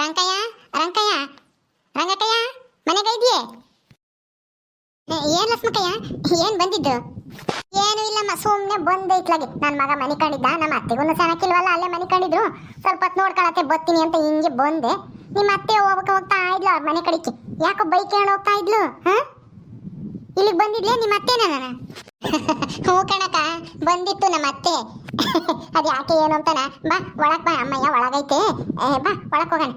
ರಂಕಯ್ಯ ರಂಕಯ್ಯ, ರಂಗಕ್ಕಯ್ಯ, ಮನೆಗೆ ಇದೆಯೇ ಏನ್ ಲಕ್ಷ್ಮಕ್ಕಯ್ಯ? ಏನ್ ಬಂದಿದ್ದು? ಏನು ಇಲ್ಲಮ್ಮ ಸುಮ್ಮನೆ ಬಂದೈತ್ಲಾಗೆ ನನ್ನ ಮಗ ಮನೆ ಕಂಡಿದ್ದ, ನಮ್ಮ ಅತ್ತೆಗೂ ಚೆನ್ನಾಗಿಲ್ವಲ್ಲ ಅಲ್ಲೇ ಮನೆ ಕಂಡಿದ್ರು. ಸ್ವಲ್ಪ ಹೊತ್ತು ನೋಡ್ಕೊಳತ್ತೆ, ಬರ್ತೀನಿ ಅಂತ ಹಿಂಗೆ ಬಂದೆ. ನಿಮ್ಮ ಅತ್ತೆ ಹೋಗ್ಬೇಕು ಹೋಗ್ತಾ ಇದ್ಲು, ಅವ್ರ ಮನೆ ಕಡೆಗೆ. ಯಾಕೋ ಬೈಕ್ ಹೇಳಿ ಹೋಗ್ತಾ ಇದ್ಲು, ಹಾ? ಇಲ್ಲಿಗೆ ಬಂದಿದ್ಲೆ ನಿಮ್ಮ ಅತ್ತೆನ ನಾನು? ಹ್ಞೂ ಕಣಕ ಬಂದಿತ್ತು ನಮ್ಮ ಅತ್ತೆ. ಅದು ಯಾಕೆ ಏನು ಅಂತಾನ? ಬಾ ಒಳಕ್ ಬಾ ಅಮ್ಮಯ್ಯ, ಒಳಗೈತೆ. ಬಾ ಒಳಕ್ ಹೋಗೋಣ.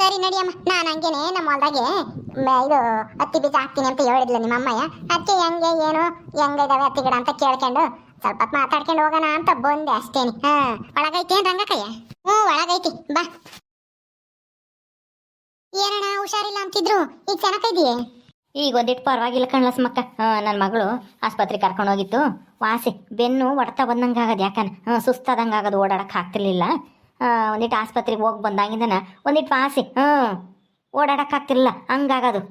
ಸರಿ ನಡಿಯಮ್ಮ ನಾನು ಹಂಗೇನೆ, ನಮ್ಮ ಹೊಲ್ದಾಗೆ ಇದು ಹತ್ತಿ ಬೀಜ ಹಾಕ್ತೀನಿ ಅಂತ ಹೇಳಿದ್ಲ ನಿಮ್ಮ ಅಮ್ಮಯ್ಯ. ಅದಕ್ಕೆ ಹೆಂಗೆ, ಏನು ಹೆಂಗಿದಾವೆ ಹತ್ತಿ ಗಿಡ ಅಂತ ಕೇಳ್ಕೊಂಡು ಸ್ವಲ್ಪ ಮಾತಾಡ್ಕೊಂಡು ಹೋಗೋಣ ಅಂತ ಬಂದೆ ಅಷ್ಟೇನೆ. ಹಾ, ಒಳಗೈತೆ ರಂಗಕ್ಕಯ್ಯ ಹ್ಞೂ, ಒಳಗೈತಿ. ಬಾ. ಏನಣ್ಣ, ಹುಷಾರಿಲ್ಲ ಅಂತಿದ್ರು. ಈಗ ಚೆನ್ನಾಗಿದೆಯೇ ಈಗ ಒಂದಿಟ್ಟು ಪರವಾಗಿಲ್ಲ ಕಣ್ಲಸ್ಮಕ್ಕ ನನ್ನ ಮಗಳು ಆಸ್ಪತ್ರೆಗೆ ಕರ್ಕೊಂಡು ಹೋಗಿತ್ತು. ವಾಸಿ ಬೆನ್ನು ಒಡ್ತಾ ಬಂದಂಗೆ ಆಗೋದು ಯಾಕನ? ಹಾಂ ಸುಸ್ತಾದಂಗೆ ಆಗೋದು ಓಡಾಡಕ್ಕೆ ಆಗ್ತಿರ್ಲಿಲ್ಲ. ಒಂದಿಟ್ಟು ಆಸ್ಪತ್ರೆಗೆ ಹೋಗಿ ಬಂದಾಗಿಂದನ ಒಂದಿಟ್ಟು ವಾಸಿ ಹ್ಞೂ ಓಡಾಡಕ್ಕೆ ಆಗ್ತಿರ್ಲಿಲ್ಲ. ಹಂಗಾಗೋದು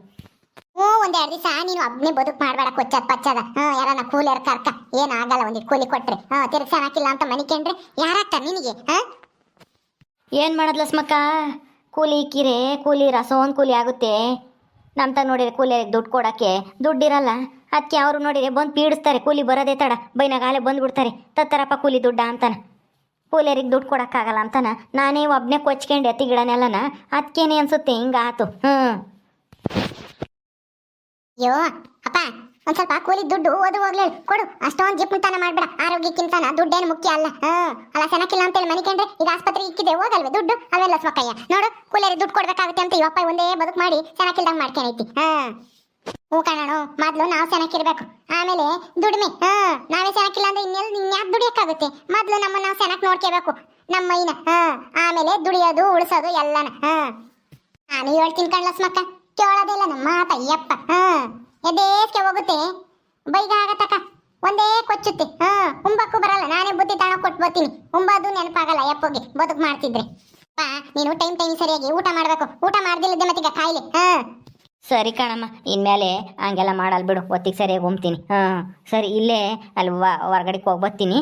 ಹ್ಞೂ ಒಂದು ಎರಡು ದಿವಸ ನೀನು ಒಬ್ಬನೇ ಬದುಕು ಮಾಡಬೇಡ ಕೊಚ್ಚದ ಪಚ್ಚದ. ಹಾಂ ಯಾರನ್ನ ಕೂಲಿಯರ್ ಕರ್ಕ. ಏನಾಗಲ್ಲ ಒಂದಿಟ್ಟು ಕೂಲಿ ಕೊಟ್ಟರೆ ಹಾಂ ತಿರ್ಗಿ ಹಾಕಿಲ್ಲ ಅಂತ ಮನಿಕೊಂಡ್ರೆ ಯಾರಾಗ್ತ ನಿನಗೆ ಹಾಂ? ಏನು ಮಾಡೋದ್ಲಸ್ಮಕ್ಕ ಕೂಲಿ ಇಕ್ಕಿರೆ ಕೂಲಿ ರಸೋನ್ ಕೂಲಿ ಆಗುತ್ತೆ. ನಮ್ಮ ನೋಡಿದ್ರೆ ಕೂಲಿಯರಿಗೆ ದುಡ್ಡು ಕೊಡೋಕ್ಕೆ ದುಡ್ಡಿರಲ್ಲ. ಅದಕ್ಕೆ ಅವರು ನೋಡಿದ್ರೆ ಬಂದು ಪೀಡಿಸ್ತಾರೆ, ಕೂಲಿ ಬರೋದೇ ತಡ. ಬೈನಾಗಾಲೆ ಬಂದುಬಿಡ್ತಾರೆ. ತತ್ತರಪ್ಪ ಕೂಲಿ ದುಡ್ಡ ಅಂತಾನೆ. ಕೂಲಿಯರಿಗೆ ದುಡ್ಡು ಕೊಡೋಕ್ಕಾಗಲ್ಲ ಅಂತಾನೆ. ನಾನೇ ಒಬ್ಬನೇ ಕೊಚ್ಕೊಂಡು ಎತ್ತಿ ಗಿಡನೆಲ್ಲನ. ಅದಕ್ಕೇನೆ ಅನ್ಸುತ್ತೆ ಆತು ಹ್ಞೂ ಅಯ್ಯೋ ಅಪ್ಪ ಒಂದ್ ಸ್ವಲ್ಪ ಕೂಲಿ ದುಡ್ಡು ಓದು ಹೋಗ್ಲಿ. ಕೊಡು. ಅಷ್ಟೊಂದು ಜಿಪ್ತಾನ ಮಾಡ್ಬೇಡ. ಆರೋಗ್ಯಕ್ಕಿಂತಾನ ದುಡ್ಡೇನು ಮುಖ್ಯ ಅಲ್ಲ. ಹಾ. ಅಲ್ಲ ಚೆನ್ನಾಗಿಲ್ಲ ಅಂತೇಳಿ ಮನಿಕೊಂಡ್ರೆ ಈಗ ಆಸ್ಪತ್ರೆ ಇಕ್ಕಿದೆ ಹೋಗಲ್ವೇ ದುಡ್ಡು? ಅವೆಲ್ಲ ಸ್ವಕಯ್ಯ. ನೋಡು, ಕೂಲಿಯರಿಗೆ ದುಡ್ಡು ಕೊಡ್ಬೇಕಾಗುತ್ತೆ ಅಂತ ಇವಪ್ಪ ಒಂದೇ ಬದುಕು ಮಾಡಿ ಚೆನ್ನಾಗಿಲ್ದಂಗೆ ಮಾಡ್ಕೊಂಡೈತಿ ಹಾ. ಹ್ಞೂ ಕಣೋ ಮೊದ್ಲು ನಾವು ಚೆನ್ನಾಗಿರ್ಬೇಕು ಆಮೇಲೆ ದುಡಿಮೆ. ಹಾ. ನಾವೇ ಚೆನ್ನಾಗಿಲ್ಲ ಅಂದ್ರೆ ಇನ್ನೆಲ್ಲ ಇನ್ಯಾಕ್ ದುಡಿಯಕ್ಕಾಗುತ್ತೆ? ಮೊದ್ಲು ನಮ್ಮ ನಾವು ಚೆನ್ನಾಗಿ ನೋಡ್ಕೋಬೇಕು. ನಮ್ಮ ಮೈನ. ಹಾ. ಆಮೇಲೆ ದುಡಿಯೋದು, ಉಳಿಸೋದು ಎಲ್ಲನ. ಹಾ. ನಾನು ಹೇಳ್ತೀನಿ ಕಣ್ಲಸ್ಮಕ್ಕ ಕೇಳೋದಿಲ್ಲ ನಮ್ಮ ಮಾತ, ಅಯ್ಯಪ್ಪ. ಹಾ. ಎದೇಸ್ಕೆ ಹೋಗುತ್ತೆ? ಬೈಗ ಆಗತ್ತಕ್ಕ ಒಂದೇ ಕೊಚ್ಚುತ್ತೆ. ಹಾ ಉಂಬಕ್ಕೂ ಬರಲ್ಲ. ನಾನೇ ಬುದ್ಧಿ ತಾಣ ಕೊಟ್ಟು ಬರ್ತೀನಿ. ಉಂಬದು ನೆನಪಾಗಲ್ಲ ಯಪ್ಪಗೆ ಬದುಕು ಮಾಡ್ತಿದ್ರೆ. ಪಾ ನೀನು ಟೈಮ್ ಟೈಮ್ ಸರಿಯಾಗಿ ಊಟ ಮಾಡ್ಬೇಕು. ಊಟ ಮಾಡ್ದಿಲ್ಲದೆ ಮತ್ತೀಗ ಕಾಯಿಲೆ ಹಾ. ಸರಿ ಕಣಮ್ಮ ಇನ್ಮೇಲೆ ಹಂಗೆಲ್ಲ ಮಾಡಲ್ ಬಿಡು. ಒತ್ತಿಗೆ ಸರಿಯಾಗಿ ಉಮ್ತೀನಿ. ಹಾ ಸರಿ ಇಲ್ಲೇ ಅಲ್ಲಿ ಹೊರ್ಗಡೆಗೆ ಹೋಗಿ ಬರ್ತೀನಿ.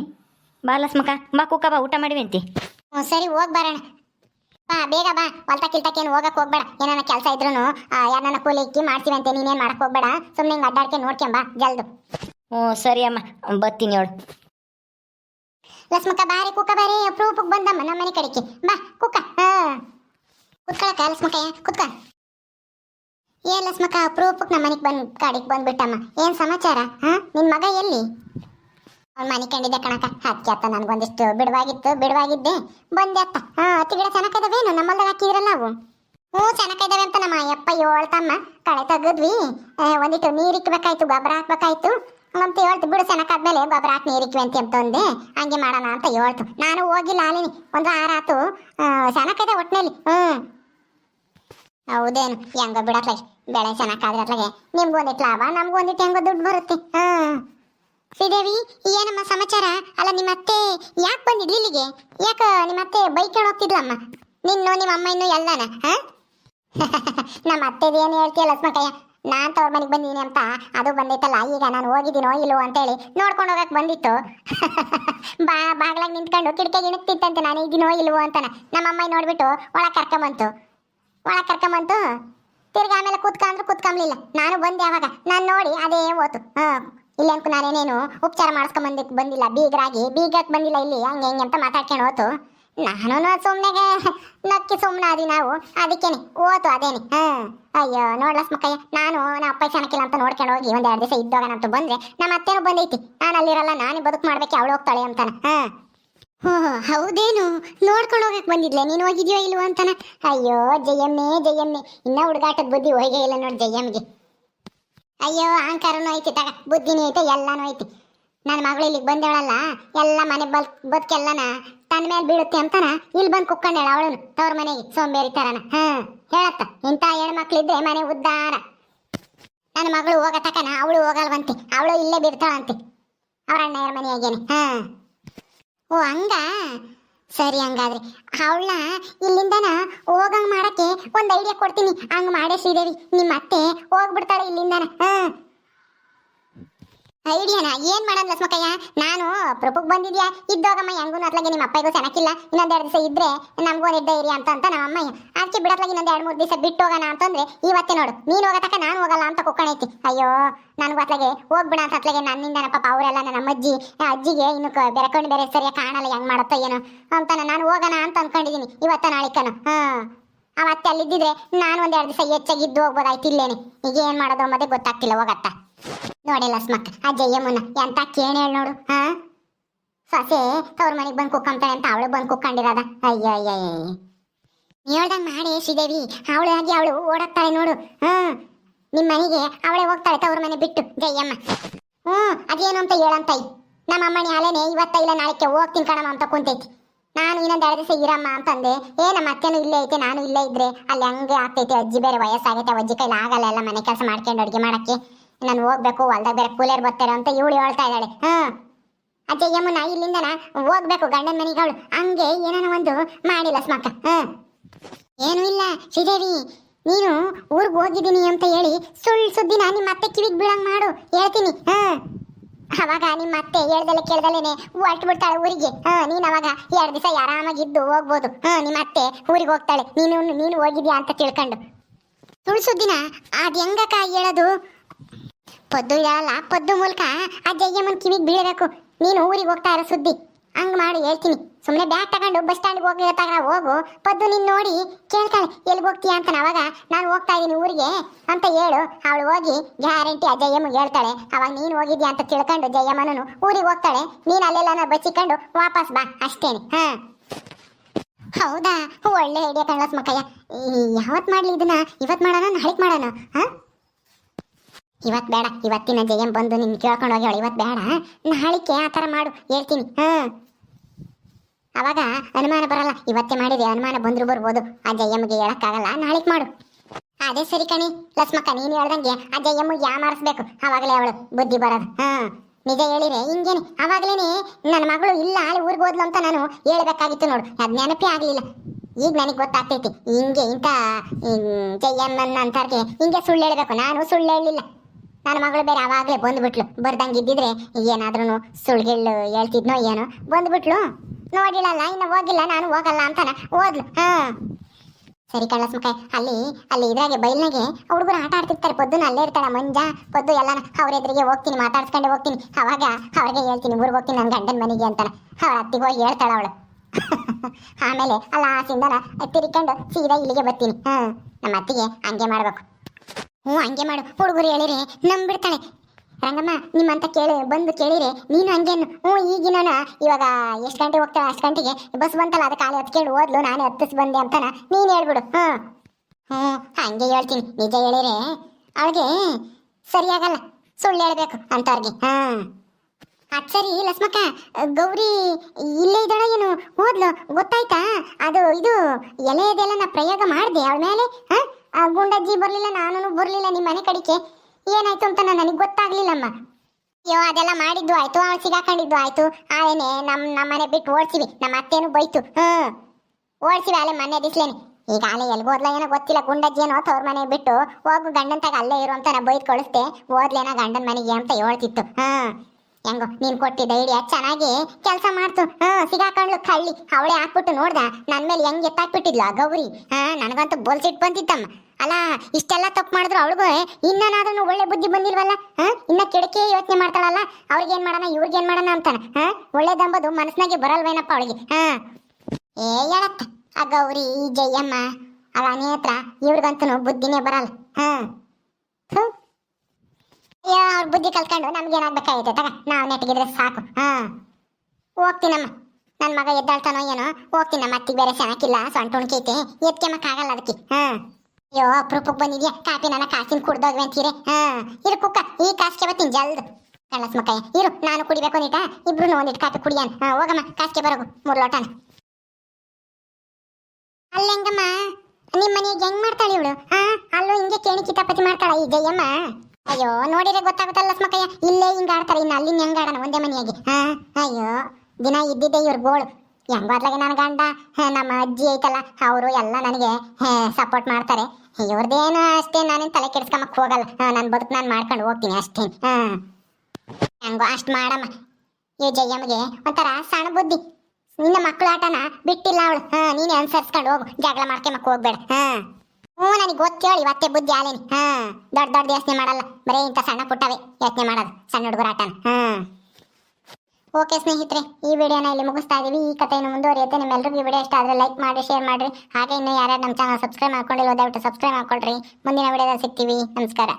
ಬಾ ಲಸ್ಮಕ್ಕ ಬಾ ಕುಕ್ಕ ಬಾ ಊಟ ಮಾಡಿವಿ ಅಂತಿ. ಹ್ಞೂ ಸರಿ ಹೋಗಿ ಬರೋಣ ಬಾ ಬೇಗ ಬಾ. ಹೊಲ್ತ ಕಿಲ್ತಕ್ಕೇನು ಹೋಗಕ್ಕೆ ಹೋಗ್ಬೇಡ. ಏನಾನ ಕೆಲಸ ಇದ್ರು ಯಾರನ್ನ ಕೂಲಿ ಇಕ್ಕಿ ಮಾಡ್ತೀವಿ ಅಂತ ನೀನೇನ್ ಮಾಡಕ್ಕೆ ಹೋಗ್ಬೇಡ. ಸುಮ್ಮನೆ ಹಿಂಗೆ ಅಡ್ಡಾಡ್ಕೆ ನೋಡ್ಕೊಂಬ ಜಲ್ದು. ಹ್ಞೂ ಸರಿ ಅಮ್ಮ. ಬರ್ತೀನಿ ಅವಳು ಲಸ್ಮಕ್ಕ ಬಾರಿ ಕುಕ್ಕ ಬಾರಿ. ಅಪ್ರೂಪಕ್ಕೆ ಬಂದಮ್ಮ ನಮ್ಮ ಮನೆ ಕಡೆಗೆ. ಬಾ ಕುಕ್ಕ ಹಾ. ಕುತ್ಕೊಳಕ ಲಸ್ಮಕ್ಕ ಕುತ್ಕ. ಏ ಲಸ್ಮಕ್ಕ ಅಪ್ರೂಪಕ್ಕೆ ನಮ್ಮ ಮನೆಗೆ ಬಂದ್ ಕಾಡಿಗೆ ಬಂದ್ಬಿಟ್ಟಮ್ಮ. ಏನ್ ಸಮಾಚಾರ? ಹಾ ನಿನ್ ಮಗ ಎಲ್ಲಿ? ಅವ್ನ ಮನೆ ಕಂಡಿದ್ದೆ ಕಣಕ ಅದಕ್ಕೆ ಅತ್ತ ನನ್ಗೊಂದಿಷ್ಟು ಬಿಡುವಾಗಿತ್ತು, ಬಿಡುವಾಗಿದ್ದೆ. ಬಂದೆ ಅತ್ತ. ಹಾ ಅತಿ ಗಿಡ ಚೆನ್ನಾಗಿದಾವೇನು ನಮ್ಮಲ್ದಾಗ ಹಾಕಿದ್ರಲ್ಲ ನಾವು ಹ್ಞೂ ಚೆನ್ನಾಗಿದಾವೆ ಅಂತ ನಮ್ಮ ಯಪ್ಪ ಹೇಳ್ತಮ್ಮ ಕಳೆ ತೆಗೆದ್ವಿ. ಒಂದಿಟ್ಟು ನೀರು ಇಕ್ಬೇಕಾಯ್ತು, ಗೊಬ್ಬರ ಹಾಕ್ಬೇಕಾಯ್ತು. ಅಂತ ಹೇಳ್ತು, ಬಿಡು ಸೆನಕಾದ್ಮೇಲೆ ಗೊಬ್ಬರ ಹಾಕಿ, ನೀರು ಇಕ್ವಿ ಅಂತ ಅಂತಂದೆ ಹಂಗೆ ಮಾಡೋಣ ಅಂತ ಹೇಳ್ತು. ನಾನು ಹೋಗಿಲ್ಲ ಅಲ್ಲಿನಿ ಒಂದು ವಾರ ಆತು. ಚೆನ್ನಾಗಿದೆ ಒಟ್ಟಿನಲ್ಲಿ ಹ್ಞೂ. ಹೌದೇನು? ಹೆಂಗ ಬಿಡತ್ಲಾಗೆ ಬೆಳೆ ಒಂದಿಟ್ಲಾ ಲಾಭ ನಮ್ಗೊಂದಿಟ್ಟು ಹೆಂಗೋ ದುಡ್ಡು ಬರುತ್ತೆ. ಹಾಂ ಶ್ರೀದೇವಿ ಏನಮ್ಮ ಸಮಾಚಾರ? ಅಲ್ಲ ನಿಮ್ಮ ಅತ್ತೆ ಯಾಕೆ ಬಂದಿದ್ಲಿ ಇಲ್ಲಿಗೆ? ಯಾಕೆ ನಿಮ್ಮ ಅತ್ತೆ ಬೈಕೊಂಡು ಹೋಗ್ತಿದ್ಲಮ್ಮ? ನಿನ್ನು ನಿಮ್ಮ ಅಮ್ಮ ಇನ್ನು ಎಲ್ಲನ, ಹಾ? ನಮ್ಮ ಅತ್ತೆದು ಏನು ಹೇಳ್ತೀಯ ಲಕ್ಷ್ಮಕಯ್ಯ? ನಾನು ತವ್ರ ಮನೆಗೆ ಬಂದಿದ್ದೀನಿ ಅಂತ ಅದು ಬಂದೈತಲ್ಲ, ಈಗ ನಾನು ಹೋಗಿದ್ದೀನೋ ಇಲ್ವೋ ಅಂತೇಳಿ ನೋಡ್ಕೊಂಡು ಹೋಗಕ್ಕೆ ಬಂದಿತ್ತು. ಬಾ, ಬಾಗ್ಲಾಗ ನಿಂತ್ಕೊಂಡು ಕಿಟಕಿಗೆ ಇಣಕ್ತಿತ್ತಂತೆ ನಾನು ಇದ್ದೀನೋ ಇಲ್ವೋ ಅಂತಾನ ನಮ್ಮ ಅಮ್ಮ ನೋಡ್ಬಿಟ್ಟು ಒಳಗೆ ಕರ್ಕೊಂಬಂತು. ಒಳಗೆ ಕರ್ಕೊಂಬಂತು. ತಿರ್ಗಿ ಆಮೇಲೆ ಕೂತ್ಕೊಂಡ್ರು ಕೂತ್ಕೊಂಬ್ಲಿಲ್ಲ. ನಾನು ಬಂದೆ ಅವಾಗ. ನಾನು ನೋಡಿ ಅದೇ ಓತು ಹಾ. ಇಲ್ಲ ಅಂತ ಉಪಚಾರ ಮಾಡಿಸ್ಕೊಂಬಂದಕ್ಕೆ ಬಂದಿಲ್ಲ, ಬೀಗರಾಗಿ. ಬೀಗಕ್ಕೆ ಬಂದಿಲ್ಲ ಇಲ್ಲಿ, ಹಂಗೆ ಹೆಂಗೆ ಅಂತ ಮಾತಾಡ್ಕೊಂಡು ಹೋತು. ನಾನು ಸುಮ್ಮನೆ ನಕ್ಕಿ ಸುಮ್ಮನೆ ಅದಿ ನಾವು. ಅದಕ್ಕೇನೆ, ಓತು ಅದೇನೆ. ಹಾ, ಅಯ್ಯೋ ನೋಡ್ಲಸ್ ಮಕ್ಕಯ್ಯ ನಾನು ನಾ ಅಪ್ಪ ಅಂತ ನೋಡ್ಕೊಂಡು ಹೋಗಿ ಒಂದು ಎರಡು ದಿವಸ ಇದ್ದೋಗಣ ಅಂತ ಬಂದ್ರೆ ನಮ್ಮ ಅತ್ತೆನೂ ಬಂದೈತಿ. ನಾನು ಅಲ್ಲಿರಲ್ಲ, ನಾನೇ ಬದುಕು ಮಾಡ್ಬೇಕು, ಅವಳು ಹೋಗ್ತಾಳೆ ಅಂತಾನ. ಹಾ. ಹೋ ಹೌದೇನು? ನೋಡ್ಕೊಂಡು ಹೋಗಕ್ಕೆ ಬಂದಿದ್ಲೆ? ನೀನು ಹೋಗಿದ್ಯೋ ಇಲ್ವೋ ಅಂತಾನೆ? ಅಯ್ಯೋ, ಜಯಮ್ಮೆ ಜಯಮ್ಮೆ. ಇನ್ನ ಹುಡುಗಾಟದ ಬುದ್ಧಿ ಹೋಗೇ ಇಲ್ಲ ನೋಡಿ ಜಯಮ್ಗೆ. ಅಯ್ಯೋ, ಅಹಂಕಾರನೂ ಐತಿ ತಗ, ಬುದ್ಧಿನೂ ಐತೆ, ಎಲ್ಲಾನು ಐತಿ. ನನ್ನ ಮಗಳು ಇಲ್ಲಿಗೆ ಬಂದೇಳಲ್ಲ ಎಲ್ಲ ಮನೆ ಬಲ್, ಬದುಕೆಲ್ಲನ ತನ್ನ ಮೇಲೆ ಬೀಳುತ್ತೆ ಅಂತಾನ ಇಲ್ಲಿ ಬಂದು ಕುಕ್ಕೊಂಡೇಳ ಅವಳನು ತವ್ರ ಮನೆಗೆ, ಸೋಂಬೇರಿ ತರನ. ಹಾ, ಹೇಳತ್ತ, ಇಂಥ ಹೆಣ್ಮಕ್ಳಿದ್ರೆ ಮನೆ ಉದ್ದಾರ. ನನ್ನ ಮಗಳು ಹೋಗತಕನ ಅವಳು ಹೋಗಲ್ವಂತೆ, ಅವಳು ಇಲ್ಲೇ ಬಿಡ್ತಾಳಂತೆ. ಅವ್ರ ಅಣ್ಣ ಮನೆಯಾಗೇನೆ ಹಾ. ಓ, ಹಂಗ? ಸರಿ ಹಂಗಾದ್ರೆ. ಅವಳ ಇಲ್ಲಿಂದನ ಹೋಗಂಗ್ ಮಾಡಕ್ಕೆ ಒಂದು ಐಡಿಯಾ ಕೊಡ್ತೀನಿ. ಹಂಗ್ ಮಾಡೇ ಶ್ರೀದೇವಿ. ನಿಮ್ಮ ಅತ್ತೆ ಹೋಗ್ಬಿಡ್ತಾಳೆ ಇಲ್ಲಿಂದನ. ಹಾ ಐಡಿಯಾನ ಏನ್ ಮಾಡೋದ್ ಲಸ್ಮಕಯ್ಯ ನಾನು ಪ್ರಭುಗ್ ಬಂದಿದ್ಯಾ? ಇದ್ದೋಗಮ್ಮ, ಹೆಂಗೂ ಅತ್ಲಾಗೆ ನಿಮ್ಮ ಅಪ್ಪಗೂ ಚೆನ್ನಾಗಿಲ್ಲ ಇನ್ನೊಂದೆರಡು ದಿವಸ ಇದ್ರೆ ನಮಗೂ ಒಂದು ಇರಿ ಅಂತ ಅಂತ ನಮ್ಮ ಅಮ್ಮಯ್ಯ ಅದಕ್ಕೆ ಬಿಡತ್ಲಾಗಿ ಇನ್ನೊಂದ್ ಎರಡು ಮೂರು ದಿವಸ ಬಿಟ್ಟು ಹೋಗೋಣ ಅಂತಂದ್ರೆ ಇವತ್ತೇ ನೋಡು, ನೀನು ಹೋಗತಕ್ಕ ನಾನು ಹೋಗಲ್ಲ ಅಂತ ಕುಕ್ಕಣೈತಿ ಅಯ್ಯೋ, ನನಗೂ ಅತ್ಲಾಗೆ ಹೋಗ್ಬಿಡ ಅಂತ ಅತ್ಲಾಗೆ ನನ್ನಿಂದ ಪಾಪ ಅವರೆಲ್ಲ ನನ್ನ ಅಜ್ಜಿ ಅಜ್ಜಿಗೆ ಇನ್ನು ಬೆರಕೊಂಡು ಬೇರೆ ಸರಿಯಾಗಿ ಕಾಣಲ್ಲ, ಹೆಂಗ್ ಮಾಡತ್ತೋ ಏನು ಅಂತ ನಾನು ಹೋಗೋಣ ಅಂತ ಅನ್ಕೊಂಡಿದೀನಿ ಇವತ್ತ ನಾಳಿಕನು. ಹಾ, ಅವತ್ತೆ ಅಲ್ಲಿದ್ದಿದ್ರೆ ನಾನು ಒಂದ್ ಎರಡು ದಿವಸ ಹೆಚ್ಚಾಗಿದ್ದು ಹೋಗ್ಬೋದಾಯ್ತು ಇಲ್ಲೇನೆ. ಈಗ ಏನ್ ಮಾಡೋದು ಮತ್ತೆ ಗೊತ್ತಾಗ್ತಿಲ್ಲ ಹೋಗತ್ತ? ನೋಡಿ ಲಸ್ಮಕ್, ಆ ಜಯಮ್ಮನ. ಎಂತ ಕೇಳಿ ಹೇಳಿ ನೋಡು, ಹಾ? ಸೊಸೆ, ತವ್ರ ಮನೆಗೆ ಬಂದು ಕುಕ್ಕಂತಾಳೆ ಅಂತ ಅವಳು ಬಂದು ಕುಕ್ಕೊಂಡಿರೋದ ಅಯ್ಯ ಅಯ್ಯ ಹೇಳ್ದಂಗ್ ಮಾಡಿ ಶ್ರೀದೇವಿ ಅವಳು ಆಗಿ ಅವಳು ಓಡಾಕ್ತಾಳೆ ನೋಡು ಹ್ಮ್ ನಿಮ್ ಮನೆಗೆ ಅವಳೇ ಹೋಗ್ತಾಳೆ ತವ್ರ ಮನೆ ಬಿಟ್ಟು ಜಯ್ಯಮ್ಮ ಹ್ಮ್ ಅದೇನು ಅಂತ ಹೇಳಂತೈ ನಮ್ಮ ಅಮ್ಮನಿ ಅಲೆನೆ ಇವತ್ತ ಇಲ್ಲ ನಾಳೆಕ್ಕೆ ಹೋಗ್ತೀನಿ ಕಣಮ್ಮ ಅಂತ ಕುಂತೈತಿ ನಾನು ಇನ್ನೊಂದು ಎರಡು ದಿವಸ ಇರಮ್ಮ ಅಂತಂದೆ ಏ ನಮ್ಮ ಅತ್ತೆನೂ ಇಲ್ಲೇ ಐತೆ ನಾನು ಇಲ್ಲೇ ಇದ್ರೆ ಅಲ್ಲಿ ಹಂಗೆ ಆಗ್ತೈತೆ ಅಜ್ಜಿ ಬೇರೆ ವಯಸ್ಸಾಗೈತೆ ಅಜ್ಜಿ ಕೈಲಿ ಆಗಲ್ಲ ಎಲ್ಲ ಮನೆ ಕೆಲಸ ಮಾಡ್ಕೊಂಡು ಅಡುಗೆ ಮಾಡಕ್ಕೆ ನಾನು ಹೋಗ್ಬೇಕು, ಹೊಲ್ದಾಗ ಬೇರೆ ಕೂಲೇರ್ ಬರ್ತಾರೆ ಅಂತ ಇವಳು ಹೇಳ್ತಾ ಇದ್ದಾಳೆ. ಹಾ. ಅಜ್ಜ, ಯಮುನ, ಇಲ್ಲಿಂದನ? ಹೋಗ್ಬೇಕು, ಗಂಡನ ಮನೆಗೆ ಅವಳು. ಹಂಗೆ ಏನಾನ ಒಂದು ಮಾಡಿಲ್ಲ ಸ್ಮಕ್ಕ ಹಾ. ಏನೂ ಇಲ್ಲ, ಶ್ರೀದೇವಿ. ನೀನು ಊರಿಗೆ ಹೋಗಿದ್ದೀನಿ ಅಂತ ಹೇಳಿ ಸುಳ್ಳು ಸುದ್ದಿನ ನಿಮ್ಮ ಅತ್ತೆ ಕಿವಿಗೆ ಬೀಳಂಗೆ ಮಾಡು. ಹೇಳ್ತೀನಿ. ಹಾ. ಅವಾಗ ನಿಮ್ಮ ಅತ್ತೆ ಹೇಳ್ದಲೆ ಕೇಳ್ದಲೇನೆ ಹೊರಟು ಬಿಡ್ತಾಳೆ ಊರಿಗೆ. ಹಾ, ನೀನ್ ಅವಾಗ ಎರಡು ದಿವಸ ಆರಾಮಾಗಿದ್ದು ಹೋಗ್ಬೋದು. ಹಾ, ನಿಮ್ಮ ಅತ್ತೆ ಊರಿಗೆ ಹೋಗ್ತಾಳೆ. ನೀನು ನೀನು ಹೋಗಿದ್ಯಾ ಅಂತ ತಿಳ್ಕೊಂಡು. ಸುಳ್ಳು ಸುದ್ದಿನ? ಅದ್ ಹೆಂಗಕ್ಕ ಹೇಳೋದು? ಪದ್ದು ಹೇಳಲ್ಲ ಪದ್ದು ಮೂಲಕ ಆ ಜಯ್ಯಮ್ಮನ ಕಿವಿಗೆ ಬೀಳಬೇಕು. ನೀನು ಊರಿಗೆ ಹೋಗ್ತಾ ಇರೋ ಸುದ್ದಿ. ಹಂಗೆ ಮಾಡಿ ಹೇಳ್ತೀನಿ. ಸುಮ್ಮನೆ ಬ್ಯಾಗ್ ತಗೊಂಡು ಬಸ್ ಸ್ಟ್ಯಾಂಡ್ಗೆ ಹೋಗಿರತ್ತಾಗ ಹೋಗು. ಪದ್ದು ನಿನ್ನ ನೋಡಿ ಕೇಳ್ತಾಳೆ, ಎಲ್ಲಿಗೆ ಹೋಗ್ತೀಯ ಅಂತ ಅವಾಗ ನಾನು ಹೋಗ್ತಾ ಇದ್ದೀನಿ ಊರಿಗೆ ಅಂತ ಹೇಳು. ಅವಳು ಹೋಗಿ ಗ್ಯಾರಂಟಿ ಆ ಹೇಳ್ತಾಳೆ. ಅವಾಗ ನೀನು ಹೋಗಿದ್ಯಾ ಅಂತ ತಿಳ್ಕೊಂಡು ಜಯಮ್ಮನೂ ಊರಿಗೆ ಹೋಗ್ತಾಳೆ. ನೀನು ಅಲ್ಲೆಲ್ಲ ಬಚ್ಚಿಕೊಂಡು ವಾಪಸ್ ಬಾ, ಅಷ್ಟೇನೆ. ಹಾಂ. ಹೌದಾ? ಒಳ್ಳೆ ಐಡಿಯಾ ಕಣ್ಲಸ್ ಮಕ್ಕಯ್ಯ ಯಾವತ್ತು ಮಾಡಲಿ ಇದನ್ನ? ಇವತ್ತು ಮಾಡೋಣ, ನಾಳೆಗ್ ಮಾಡೋಣ? ಹಾ? ಇವತ್ ಬೇಡ, ಇವತ್ತಿನ ಜಯಂ ಬಂದು ನಿನ್ ಕೇಳ್ಕೊಂಡು ಹೋಗಿ ಇವತ್ ಬೇಡ. ನಾಳಿಕೆ ಆ ಥರ ಮಾಡು, ಹೇಳ್ತೀನಿ. ಹಾ. ಅವಾಗ ಅನುಮಾನ ಬರಲ್ಲ, ಇವತ್ತೇ ಮಾಡಿದ್ರೆ ಅನುಮಾನ ಬಂದ್ರು ಬರ್ಬೋದು. ಆ ಜಯಮ್ಮಗೆ ಹೇಳಕ್ಕಾಗಲ್ಲ ನಾಳಿಕ್ ಮಾಡು. ಅದೇ ಸರಿ ಕಣಿ ಲಸ್ಮಕ್ಕ ನೀನು ಹೇಳ್ದಂಗೆ ಆ ಜಯಮ್ಮಗೆ ಯಾ ಮಾಡಿಸ್ಬೇಕು? ಅವಾಗಲೇ ಅವಳು ಬುದ್ಧಿ ಬರೋದು. ಹಾ. ನಿಜ ಹೇಳಿರೆ, ಹಿಂಗೇನೆ, ಅವಾಗ್ಲೇನೆ ನನ್ನ ಮಗಳು ಇಲ್ಲ, ಅಲ್ಲಿ ಊರಿಗೆ ಹೋದ್ಲು ಅಂತ ನಾನು ಹೇಳ್ಬೇಕಾಗಿತ್ತು ನೋಡು. ಅದ್ ನೆನಪೇ ಆಗ್ಲಿಲ್ಲ. ಈಗ ನನಗೆ ಗೊತ್ತಾಗ್ತೈತಿ, ಹಿಂಗೆ ಇಂಥ ಜಯಮ್ಮನ್ನ ಅಂತಾರ್ಗೆ ಹಿಂಗೆ ಸುಳ್ಳು ಹೇಳಬೇಕು. ನಾನು ಸುಳ್ಳು ಹೇಳಲಿಲ್ಲ. ನನ್ನ ಮಗಳು ಬೇರೆ ಅವಾಗಲೇ ಬಂದ್ಬಿಟ್ಲು. ಬರ್ದಂಗೆ ಇದ್ದಿದ್ರೆ ಏನಾದ್ರೂ ಸುಳ್ಗಿಳ್ಳು ಹೇಳ್ತಿದ್ನೋ ಏನೋ ಬಂದ್ಬಿಟ್ಲು. ನೋಡಿಲ್ಲಲ್ಲ ಇನ್ನು ಹೋಗಿಲ್ಲ, ನಾನು ಹೋಗಲ್ಲ ಅಂತಾನ ಓದ್ಲು ಹಾ. ಸರಿ ಕಳ್ಳಸ್ಮಕಾಯ್ ಅಲ್ಲಿ ಅಲ್ಲಿ ಇದ್ರಾಗೆ ಬೈಲ್ನಾಗೆ ಹುಡುಗರು ಆಟ ಆಡ್ತಿರ್ತಾರೆ. ಪೊದ್ದುನ ಅಲ್ಲೇ ಇರ್ತಾಳ ಮಂಜ, ಪೊದ್ದು ಎಲ್ಲನ ಅವ್ರ ಎದುರಿಗೆ ಹೋಗ್ತೀನಿ, ಮಾತಾಡ್ಸ್ಕೊಂಡು ಹೋಗ್ತೀನಿ. ಅವಾಗ ಅವ್ರಿಗೆ ಹೇಳ್ತೀನಿ, ಊರಿಗೆ ಹೋಗ್ತೀನಿ ನನ್ನ ಗಂಡನ ಮನೆಗೆ ಅಂತಾನ. ಅವಳ ಅತ್ತಿಗೆ ಹೋಗಿ ಹೇಳ್ತಾಳ ಅವಳು. ಆಮೇಲೆ ಅಲ್ಲ ಆಸಿಂದನ ತಿರ್ಕೊಂಡು ಸೀದಾ ಇಲ್ಲಿಗೆ ಬರ್ತೀನಿ. ಹ್ಞೂ ನಮ್ಮ ಅತ್ತಿಗೆ ಹಂಗೆ ಮಾಡ್ಬೇಕು. ಹ್ಞೂ, ಹಂಗೆ ಮಾಡು. ಹುಡುಗರು ಹೇಳಿರಿ, ನಂಬಿಡ್ತಾಳೆ. ರಂಗಮ್ಮ, ನಿಮ್ಮಂತ ಕೇಳಿ, ಬಂದು ಕೇಳಿರಿ. ನೀನು ಹಂಗೆ ಹ್ಞೂ ಈಗಿನ ಇವಾಗ ಎಷ್ಟು ಗಂಟೆಗೆ ಹೋಗ್ತಾಳೆ ಅಷ್ಟು ಗಂಟೆಗೆ? ಬಸ್ ಬಂತಲ್ಲ ಅದಕ್ಕೆ ಖಾಲಿ ಹತ್ಕೊಂಡು ಓದ್ಲು, ನಾನೇ ಹತ್ತಿಸ್ ಬಂದೆ ಅಂತಾನ. ನೀನು ಹೇಳ್ಬಿಡು. ಹ್ಞೂ. ಹ್ಞೂ, ಹಂಗೆ ಹೇಳ್ತೀನಿ. ನಿಜ ಹೇಳಿರಿ. ಅವಳಿಗೆ ಸರಿಯಾಗಲ್ಲ. ಸುಳ್ಳು ಹೇಳ್ಬೇಕು ಅಂತವ್ರಿಗೆ ಹಾಂ ಅದ್ ಸರಿ, ಲಸ್ಮಕ್ಕ, ಗೌರಿ ಇಲ್ಲೇ ಇದ್ದಾಳ ಏನು? ಓದ್ಲು, ಗೊತ್ತಾಯ್ತಾ? ಅದು, ಇದು ಎಲೆಯದೆಲ್ಲ ನಾ ಪ್ರಯೋಗ ಮಾಡಿದೆ, ಅವಳ ಮೇಲೆ. ಹಾ ಆ ಗುಂಡಜ್ಜಿ ಬರ್ಲಿಲ್ಲ ನಾನು ಬರ್ಲಿಲ್ಲ ನಿಮ್ಮ ಮನೆ ಕಡಿಕೆ ಏನಾಯ್ತು ಅಂತ ನನಗೆ ಗೊತ್ತಾಗ್ಲಿಲ್ಲಮ್ಮ. ಅಯ್ಯೋ, ಅದೆಲ್ಲ ಮಾಡಿದ್ದು ಆಯ್ತು ಅವ್ನು ಸಿಗಾಕೊಂಡಿದ್ದು ಆಯ್ತು. ಆಯನೆ ನಮ್ ನಮ್ಮ ಮನೆ ಬಿಟ್ಟು ಓಡ್ಸಿವಿ ನಮ್ಮ ಅತ್ತೇನು ಬೈತು. ಹ್ಮ್. ಓಡ್ಸಿವಿ ಅಲ್ಲೇ ಮನೆ ದಿಸ್ಲೇನೆ ಈಗ ಅಲ್ಲೇ ಎಲ್ಲಿ ಹೋದ್ಲ ಏನೋ ಗೊತ್ತಿಲ್ಲ, ಗುಂಡಜ್ಜಿ ಏನೋ ತವ್ರ ಮನೆ ಬಿಟ್ಟು ಹೋಗು, ಗಂಡನ ಅಲ್ಲೇ ಇರು ಅಂತ ನಾ ಬೈದ್ ಕಳಿಸ್ದೆ. ಓದ್ಲೇನ ಗಂಡನ ಮನೆಗೆ ಅಂತ ಹೇಳ್ತಿತ್ತು. ಹ್ಮ್. ಹೆಂಗೋ, ನೀನ್ ಕೊಟ್ಟಿದ್ದ ಐಡಿಯಾ ಚೆನ್ನಾಗಿ ಕೆಲಸ ಮಾಡ್ತು. ಹಾ ಸಿಗಾಕೊಂಡ್ಲು ಕಳ್ಳಿ. ಅವಳೆ ಹಾಕ್ಬಿಟ್ಟು ನೋಡ್ದ. ನನ್ ಮೇಲೆ ಹೆಂಗ್ ಎತ್ತಾಕ್ಬಿಟ್ಟಿದ್ಲು ಆ ಗೌರಿ? ಹಾ, ನನಗಂತೂ ಬೋಲ್ಸಿಟ್ ಬಂದಿತ್ತಮ್ಮ ಅಲ್ಲ ಇಷ್ಟೆಲ್ಲ ತಪ್ಪು ಮಾಡಿದ್ರು ಅವಳಿಗೂ ಇನ್ನೇನಾದ್ರೂ ಒಳ್ಳೆ ಬುದ್ಧಿ ಬಂದಿಲ್ವಲ್ಲ? ಹಾ, ಇನ್ನ ಕೆಡಕೆ ಯೋಚನೆ ಮಾಡ್ತಾಳಲ್ಲ? ಅವ್ರಿಗೇನ್ ಮಾಡೋಣ ಇವ್ರಿಗೇನ್ ಮಾಡೋಣ ಅಂತಾನ. ಹಾ, ಒಳ್ಳೇದಂಬದು ಮನಸ್ನಾಗೆ ಬರಲ್ವೇನಪ್ಪ ಅವಳಿಗೆ? ಹಾ. ಏ, ಹೇಳತ್ತ. ಆ ಗೌರಿ, ಈ ಜಯಮ್ಮ ಅವ ನೇತ್ರ ಇವ್ರಿಗಂತೂ ಬುದ್ಧಿನೇ ಬರಲ್ಲ. ಹಾ. ಅಯ್ಯೋ ಅವ್ರ ಬುದ್ಧಿ ಕಲ್ತ್ಕೊಂಡು ನಮ್ಗೆ ಏನಾಗ್ಬೇಕಾಗೈತೆ ತಗ. ನಾವು ನೆಟ್ಟಿಗಿದ್ರೆ ಸಾಕು. ಹಾ. ಹೋಗ್ತೀನಮ್ಮ. ನನ್ನ ಮಗ ಎದ್ದಾಳ್ತಾನೋ ಏನೋ, ಹೋಗ್ತೀನಿ ನಮ್ಮ ಅತ್ತಿಗೆ ಬೇರೆ ಚೆನ್ನಾಗಿಲ್ಲ ಸೊಂಟ ಉಣ್ಕೈತೆ ಎತ್ಕೆಮಕ್ಕಾಗಲ್ಲ ಅದಕ್ಕೆ. ಹಾ. ಅಯ್ಯೋ ಅಪ್ರೂಪಕ್ಕೆ ಬಂದಿದ್ಯಾ? ಕಾಪಿ ನನ್ನ ಕಾಸಿನ ಕುಡ್ದೋಗ್ವೆ ಅಂತೀರಿ? ಹಾ. ಇರು ಕುಕ್ಕ, ಈ ಕಾಸ್ಗೆ ಬರ್ತೀನಿ ಜಲ್ದ್. ಕಳಸ್ ಮಕ್ಕಯ್ಯ ಇರು, ನಾನು ಕುಡಿಬೇಕು ನೀಟ ಇಬ್ರು ಒಂದಿಟ್ಟು ಕಾಪಿ ಕುಡಿಯಾನ. ಹಾ, ಹೋಗಮ್ಮ, ಕಾಸ್ಗೆ ಬರೋಗು ಮೂರು ಲೋಟನ ಅಲ್ಲೆಂಗಮ್ಮ ನಿಮ್ಮ ಮನೆಗೆ ಹೆಂಗ್ ಮಾಡ್ತಾಳೆ ಇವಳು? ಹಾ, ಅಲ್ಲೂ ಹಿಂಗೆ ಕೇಣಿ ಕಿತಾಪತಿ ಮಾಡ್ತಾಳ ಈ ಜಯಮ್ಮ? ಅಯ್ಯೋ, ನೋಡಿದ್ರೆ ಗೊತ್ತಾಗುತ್ತಲ್ಲ ಸ್ಮಕಯ್ಯ ಇಲ್ಲೇ ಹಿಂಗ ಆಡ್ತಾರೆ, ಇನ್ನು ಅಲ್ಲಿ ಹೆಂಗ ಆಡೋಣ ಒಂದೇ ಮನೆಯಾಗಿ? ಹಾ, ಅಯ್ಯೋ, ದಿನ ಇದ್ದಿದ್ದೆ ಇವ್ರ ಗೋಳು. ಹೆಂಗಾದ್ಲಾಗೆ ನನ್ನ ಗಂಡ ನಮ್ಮ ಅಜ್ಜಿ ಐತಲ್ಲ, ಅವರು ಎಲ್ಲ ನನಗೆ ಸಪೋರ್ಟ್ ಮಾಡ್ತಾರೆ. ಇವ್ರದ್ದೇನು ಅಷ್ಟೇ, ನಾನೇನು ತಲೆ ಕೆಡ್ಸ್ಕೊಂಬಕ್ ಹೋಗಲ್ಲ. ನನ್ ನನ್ನ ಬದುಕು ನಾನು ಮಾಡ್ಕೊಂಡು ಹೋಗ್ತೀನಿ ಅಷ್ಟೇ. ಹಾ. ಹಂಗೋ, ಅಷ್ಟು ಮಾಡಮ್ಮ. ಈ ಜಯಮ್ಮಗೆ ಒಂಥರ ಸಣ್ಣ ಬುದ್ಧಿ. ನಿನ್ನ ಮಕ್ಕಳು ಆಟನ ಬಿಟ್ಟಿಲ್ಲ ಅವಳು. ಹಾ, ನೀನೇ ಅನ್ಸರ್ಸ್ಕೊಂಡು ಹೋಗು. ಜಗಳ ಮಾಡ್ಕೊಂಬಕ್ ಹೋಗ್ಬೇಡ. ಹಾ. ನನಗೆ ಗೊತ್ತೇಳಿ, ಇವತ್ತೇ ಬುದ್ಧಿ ಆಲೇನಿ? ಹಾ, ದೊಡ್ಡ ದೊಡ್ಡ ಯೋಚನೆ ಮಾಡಲ್ಲ. ಬರೀ ಇಂಥ ಸಣ್ಣ ಪುಟ್ಟವೇ ಯೋಚನೆ ಮಾಡೋದು, ಸಣ್ಣ ಹುಡುಗರ ಆಟನ. ಹಾ. ಓಕೆ ಸ್ನೇಹಿತರೆ, ಈ ವಿಡಿಯೋನ ಇಲ್ಲಿ ಮುಗಿಸ್ತಾ ಇದ್ದೀವಿ ಈ ಕಥೆಯನ್ನು ಮುಂದುವರಿಯುತ್ತೆ. ನಿಮ್ಮೆಲ್ಲರಿಗೂ ಈ ವಿಡಿಯೋ ಇಷ್ಟ ಆದರೆ ಲೈಕ್ ಮಾಡಿ, ಶೇರ್ ಮಾಡಿರಿ. ಹಾಗೆ ಇನ್ನು ಯಾರ್ಯಾರು ನಮ್ಮ ಚಾನಲ್ ಸಬ್ಸ್ಕ್ರೈಬ್ ಮಾಡ್ಕೊಂಡಿಲ್ಲ ದಯವಿಟ್ಟು ಸಬ್ಸ್ಕ್ರೈಬ್ ಮಾಡ್ಕೊಳ್ರಿ. ಮುಂದಿನ ವಿಡಿಯೋದಲ್ಲಿ ಸಿಗ್ತೀವಿ. ನಮಸ್ಕಾರ.